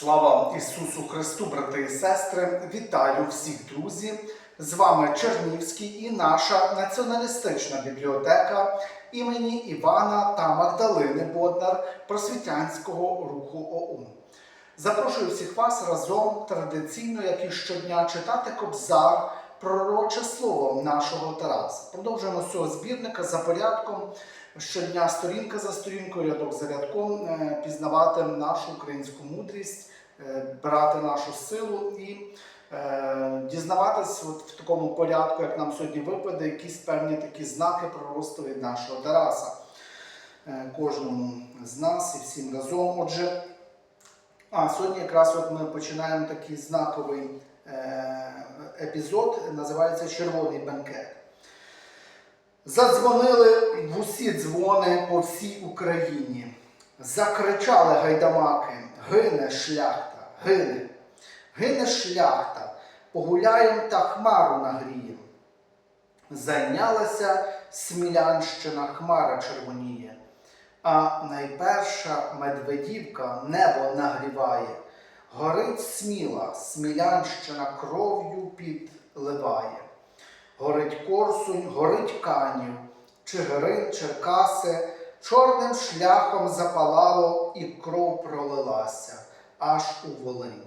Слава Ісусу Христу, брати і сестри! Вітаю всіх друзі! З вами Чернівський і наша націоналістична бібліотека імені Івана та Магдалини Боднар Просвітянського руху ОУН. Запрошую всіх вас разом традиційно, як і щодня, читати Кобзар, пророче слово нашого Тараса. Продовжуємо з цього збірника за порядком щодня сторінка за сторінкою, рядок за рядком, е, пізнавати нашу українську мудрість, е, брати нашу силу і е, дізнаватись от в такому порядку, як нам сьогодні випаде, якісь певні такі знаки проросту від нашого Тараса. Кожному з нас і всім разом. Отже, а сьогодні якраз от ми починаємо такий знаковий епізод, називається Червоний бенкет. Задзвонили в усі дзвони по всій Україні. Закричали гайдамаки: гине шляхта, гине, гине шляхта, погуляєм та хмару нагрієм. Зайнялася Смілянщина, хмара червоніє, а найперша медведівка небо нагріває. Горить сміла, Смілянщина кров'ю підливає. Горить Корсунь, горить Канів, Чигирин, Черкаси, чорним шляхом запалало і кров пролилася аж у Волинь.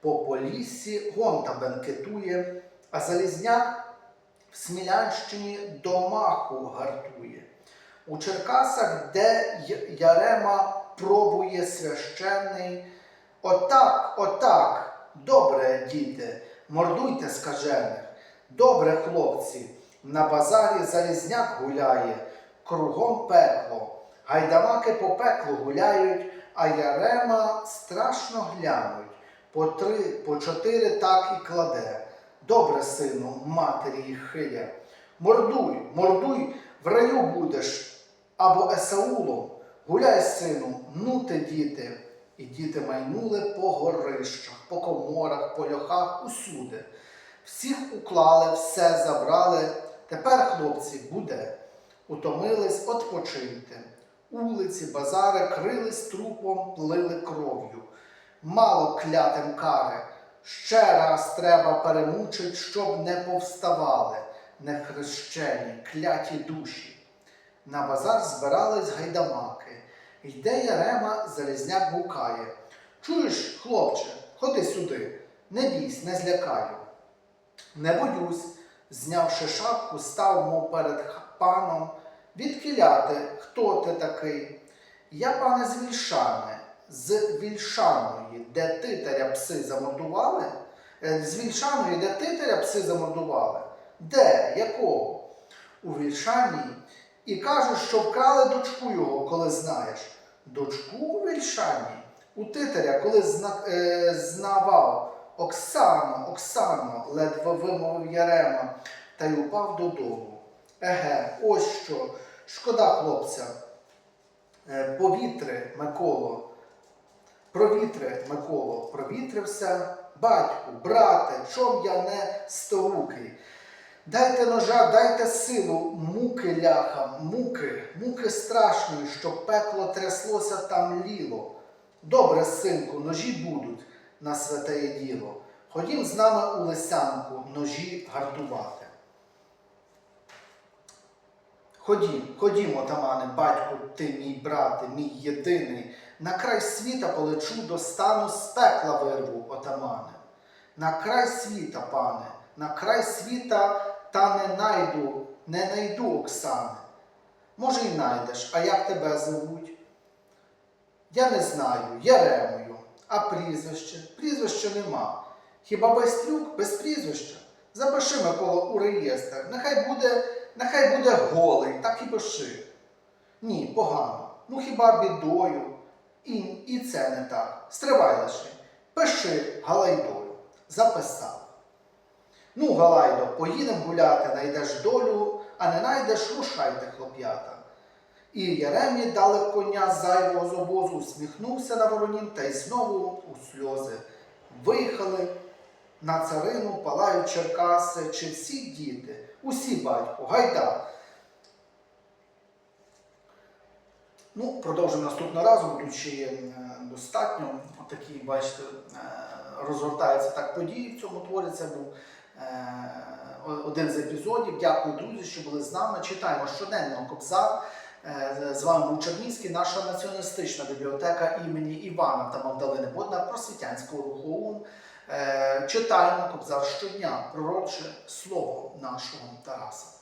По поліссі гонта бенкетує, а Залізняк в Смілянщині до маху гартує. У Черкасах, де Ярема пробує священний, отак, отак, добре, діти, мордуйте скажених. Добре, хлопці, на базарі залізняк гуляє, кругом пекло. Гайдамаки по пеклу гуляють, а ярема страшно глянуть. По три, по чотири так і кладе. Добре, сину, матері їх хиля. Мордуй, мордуй, в раю будеш, або Есаулом. Гуляй, сину, ну ти, діти. І діти майнули по горищах, по коморах, по льохах, усюди. Всіх уклали, все забрали. Тепер, хлопці, буде. Утомились, отпочиньте. Улиці, базари крились трупом, плили кров'ю. Мало клятим кари. Ще раз треба перемучить, щоб не повставали нехрещені, кляті душі. На базар збирались гайдамаки. Йде Ярема, залізняк гукає. Чуєш, хлопче, ходи сюди, не бійсь, не злякаю. Не боюсь, знявши шапку, став мов перед паном. Відкіляти, хто ти такий? Я, пане, з Вільшани, з Вільшаної, де титаря пси замордували? Е, З Вільшаної, де титаря пси замордували? Де? Якого? У Вільшані. І кажуть, що вкрали дочку його, коли знаєш. Дочку у Вільшані? У титаря, коли зна, е, знавав. Оксано, Оксано, ледве вимовив Ярема та й упав додолу. Еге, ось що. Шкода, хлопця. Е, Повітри, Миколо. Провітри, Миколо, провітрився. Батьку, брате, чом я не сторукий? Дайте ножа, дайте силу, муки ляха, муки, муки страшної, щоб пекло тряслося там ліло. Добре, синку, ножі будуть на святеє діло. Ходім з нами у лисянку ножі гартувати. Ходім, ходім, отамане, батько, ти мій брате, мій єдиний. На край світа полечу до стану з пекла вирву, отамане. На край світа, пане, на край світа та не найду, не найду Оксани. Може, й найдеш, а як тебе зовуть? Я не знаю, Яремою. А прізвище? Прізвища нема. Хіба Байстрюк без прізвища? Запиши Микола у реєстр. Нехай буде, нехай буде голий, так і пиши. Ні, погано. Ну хіба бідою? І, і це не так. Стривай лише. Пиши Галайдою. Записав. Ну, Галайдо, поїдем гуляти, найдеш долю, а не найдеш, рушайте, хлоп'ята. І Яремі дали коня зайвого з обозу, усміхнувся на воронін та й знову у сльози. Виїхали на царину, палають Черкаси, чи всі діти, усі батько, гайда. Ну, продовжимо наступного разу, є е, достатньо. Такі, бачите, е, розгортаються так події в цьому творі. Це був один з епізодів. Дякую, друзі, що були з нами. Читаємо щоденно Кобзар. Е, З вами був Чернівський, наша націоналістична бібліотека імені Івана та Магдалини Бодна просвітянського руху ОУН. Е, Читаємо Кобзар щодня, пророче слово нашого Тараса.